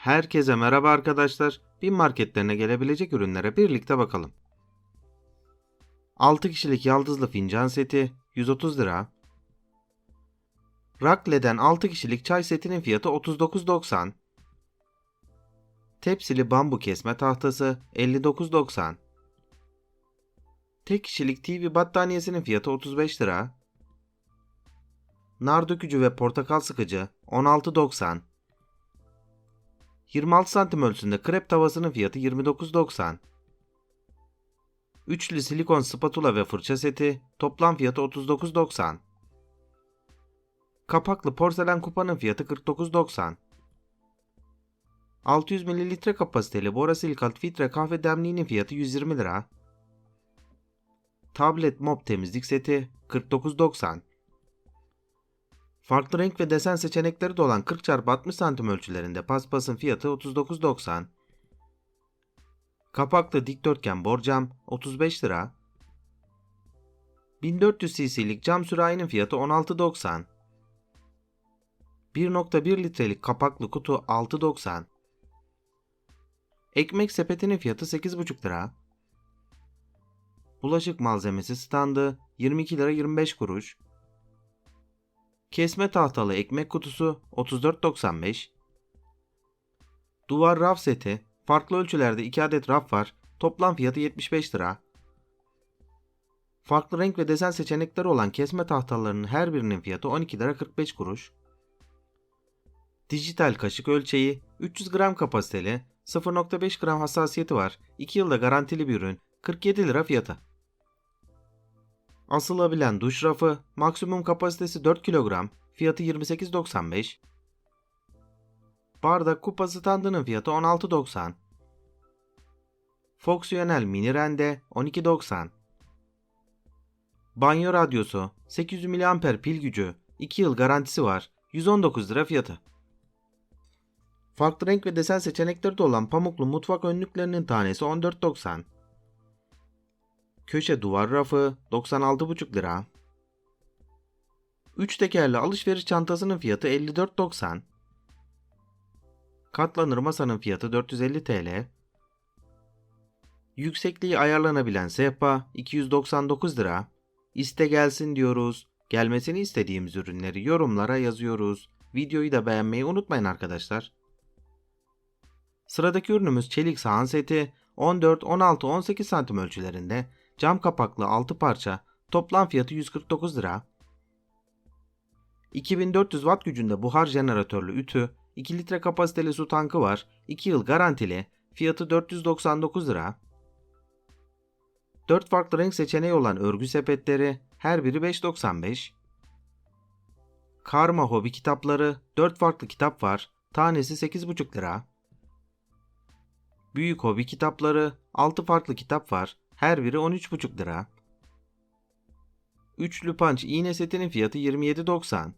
Herkese merhaba arkadaşlar. Bin marketlerine gelebilecek ürünlere birlikte bakalım. 6 kişilik yaldızlı fincan seti 130 lira. Rakle'den 6 kişilik çay setinin fiyatı 39.90. Tepsili bambu kesme tahtası 59.90. Tek kişilik TV battaniyesinin fiyatı 35 lira. Nar dökücü ve portakal sıkıcı 16.90. 26 santim ölçüsünde krep tavasının fiyatı 29.90. Üçlü silikon spatula ve fırça seti toplam fiyatı 39.90. Kapaklı porselen kupanın fiyatı 49.90. 600 ml kapasiteli Bora Kat filtre kahve demliğinin fiyatı 120 lira. Tablet mop temizlik seti 49.90. Farklı renk ve desen seçenekleri de olan 40x60 cm ölçülerinde paspasın fiyatı 39.90. Kapaklı dikdörtgen borcam 35 lira. 1400 cc'lik cam sürahinin fiyatı 16.90. 1.1 litrelik kapaklı kutu 6.90. Ekmek sepetinin fiyatı 8.5 lira. Bulaşık malzemesi standı 22 lira 25 kuruş. Kesme tahtalı ekmek kutusu 34.95. Duvar raf seti. Farklı ölçülerde 2 adet raf var. Toplam fiyatı 75 lira. Farklı renk ve desen seçenekleri olan kesme tahtalarının her birinin fiyatı 12 lira 45 kuruş. Dijital kaşık ölçeği 300 gram kapasiteli 0.5 gram hassasiyeti var. 2 yılda garantili bir ürün. 47 lira fiyatı. Asılabilen duş rafı, maksimum kapasitesi 4 kilogram, fiyatı 28.95. Bardak kupa standının fiyatı 16.90. Fonksiyonel mini rende 12.90. Banyo radyosu 800 mAh pil gücü 2 yıl garantisi var 119 lira fiyatı. Farklı renk ve desen seçenekleri de olan pamuklu mutfak önlüklerinin tanesi 14.90. Köşe duvar rafı 96,5 lira. 3 tekerli alışveriş çantasının fiyatı 54.90. Katlanır masanın fiyatı 450 TL. Yüksekliği ayarlanabilen sehpa 299 lira. İste gelsin diyoruz. Gelmesini istediğimiz ürünleri yorumlara yazıyoruz. Videoyu da beğenmeyi unutmayın arkadaşlar. Sıradaki ürünümüz çelik sahan seti 14, 16, 18 santim ölçülerinde cam kapaklı 6 parça toplam fiyatı 149 lira. 2400 watt gücünde buhar jeneratörlü ütü, 2 litre kapasiteli su tankı var, 2 yıl garantili, fiyatı 499 lira. 4 farklı renk seçeneği olan örgü sepetleri, her biri 5.95. Karma hobi kitapları, 4 farklı kitap var, tanesi 8,5 lira. Büyük hobi kitapları, 6 farklı kitap var, her biri 13,5 lira. Üçlü punch iğne setinin fiyatı 27.90.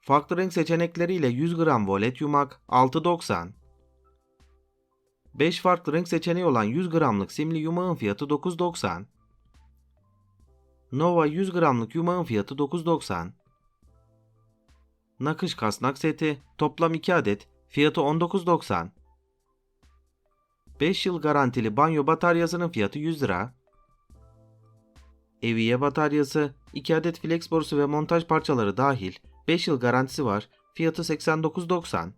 Farklı renk seçenekleriyle 100 gram volet yumak 6.90. 5 farklı renk seçeneği olan 100 gramlık simli yumağın fiyatı 9.90. Nova 100 gramlık yumağın fiyatı 9.90. Nakış kasnak seti toplam 2 adet fiyatı 19.90. 5 yıl garantili banyo bataryasının fiyatı 100 lira. Eviye bataryası, 2 adet flex borusu ve montaj parçaları dahil 5 yıl garantisi var. Fiyatı 89.90.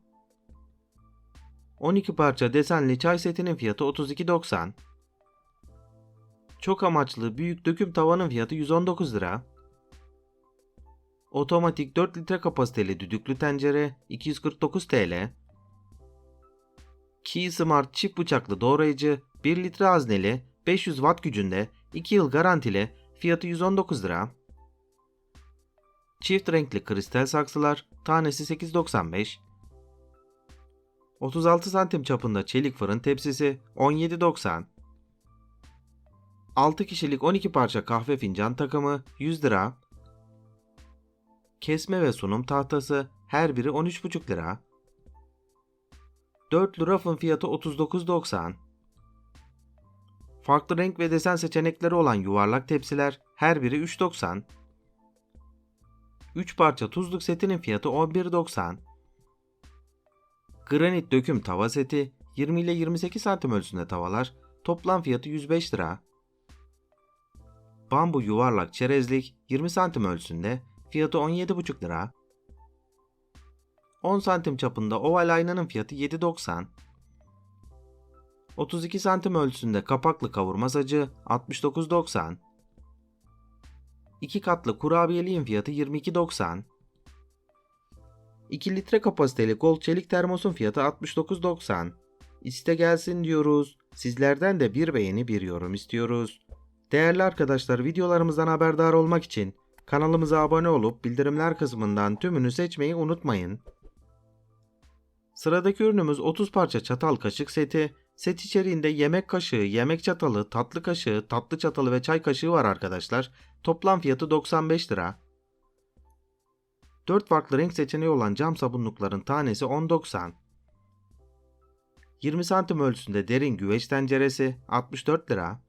12 parça desenli çay setinin fiyatı 32.90. Çok amaçlı büyük döküm tavanın fiyatı 119 lira. Otomatik 4 litre kapasiteli düdüklü tencere 249 TL. Key Smart çift bıçaklı doğrayıcı 1 litre hazneli 500 watt gücünde 2 yıl garantili fiyatı 119 lira. Çift renkli kristal saksılar tanesi 8.95. 36 santim çapında çelik fırın tepsisi 17.90. 6 kişilik 12 parça kahve fincan takımı 100 lira. Kesme ve sunum tahtası her biri 13,5 lira. Dörtlü rafın fiyatı 39.90. Farklı renk ve desen seçenekleri olan yuvarlak tepsiler her biri 3.90. 3 parça tuzluk setinin fiyatı 11.90. Granit döküm tava seti 20 ile 28 santim ölçüsünde tavalar. Toplam fiyatı 105 lira. Bambu yuvarlak çerezlik 20 santim ölçüsünde. Fiyatı 17,5 lira. 10 santim çapında oval aynanın fiyatı 7.90. 32 santim ölçüsünde kapaklı kavurma sacı 69.90. 2 katlı kurabiyeliğin fiyatı 22.90. 2 litre kapasiteli gold çelik termosun fiyatı 69.90. İste gelsin diyoruz. Sizlerden de bir beğeni bir yorum istiyoruz. Değerli arkadaşlar videolarımızdan haberdar olmak için kanalımıza abone olup bildirimler kısmından tümünü seçmeyi unutmayın. Sıradaki ürünümüz 30 parça çatal kaşık seti. Set içeriğinde yemek kaşığı, yemek çatalı, tatlı kaşığı, tatlı çatalı ve çay kaşığı var arkadaşlar. Toplam fiyatı 95 lira. 4 farklı renk seçeneği olan cam sabunlukların tanesi 10.90. 20 santim ölçüsünde derin güveç tenceresi 64 lira.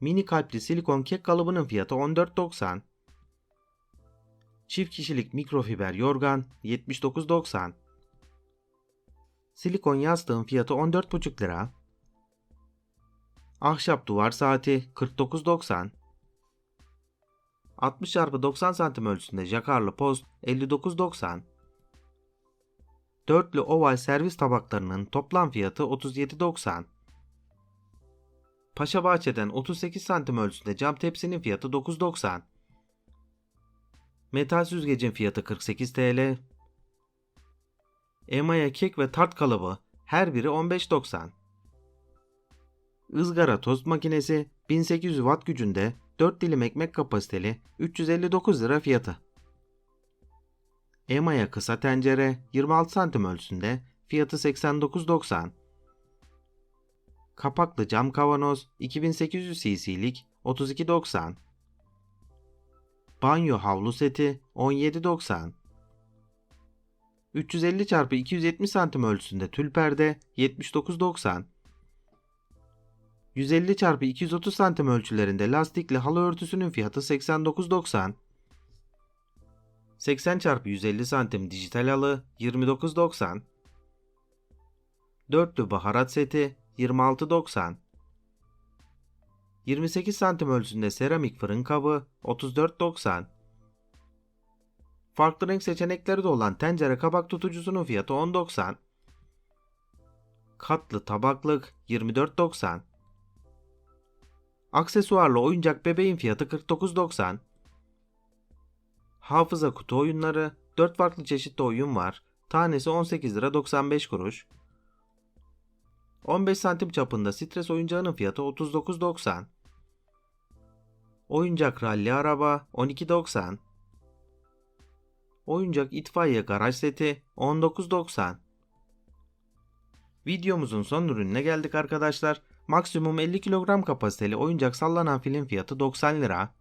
Mini kalpli silikon kek kalıbının fiyatı 14.90. Çift kişilik mikrofiber yorgan 79.90. Silikon yastığın fiyatı 14,5 lira. Ahşap duvar saati 49.90. 60 x 90 cm ölçüsünde jakarlı post 59.90. Dörtlü oval servis tabaklarının toplam fiyatı 37.90. Paşa Bahçe'den 38 cm ölçüsünde cam tepsinin fiyatı 9.90. Metal süzgecin fiyatı 48 TL. Emaya kek ve tart kalıbı her biri 15.90. Izgara tost makinesi 1800 watt gücünde 4 dilim ekmek kapasiteli 359 lira fiyatı. Emaya kısa tencere 26 santim ölçüsünde fiyatı 89.90. Kapaklı cam kavanoz 2800 cc'lik 32.90. Banyo havlu seti 17.90. 350 x 270 santim ölçüsünde tül perde 79.90. 150 x 230 santim ölçülerinde lastikli halı örtüsünün fiyatı 89.90. 80 x 150 santim dijital halı 29.90. Dörtlü baharat seti 26.90. 28 santim ölçüsünde seramik fırın kabı 34.90. Farklı renk seçenekleri de olan tencere kabak tutucusunun fiyatı 10.90. Katlı tabaklık 24.90. Aksesuarlı oyuncak bebeğin fiyatı 49.90. Hafıza kutu oyunları 4 farklı çeşitli oyun var. Tanesi 18 lira 95 kuruş. 15 santim çapında stres oyuncağının fiyatı 39.90. Oyuncak ralli araba 12.90. Oyuncak itfaiye garaj seti 19.90. Videomuzun son ürününe geldik arkadaşlar. Maksimum 50 kilogram kapasiteli oyuncak sallanan filin fiyatı 90 lira.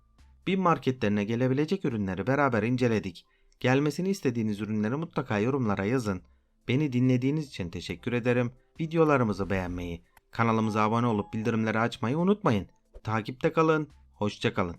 Bin marketlerine gelebilecek ürünleri beraber inceledik. Gelmesini istediğiniz ürünleri mutlaka yorumlara yazın. Beni dinlediğiniz için teşekkür ederim. Videolarımızı beğenmeyi, kanalımıza abone olup bildirimleri açmayı unutmayın. Takipte kalın, hoşçakalın.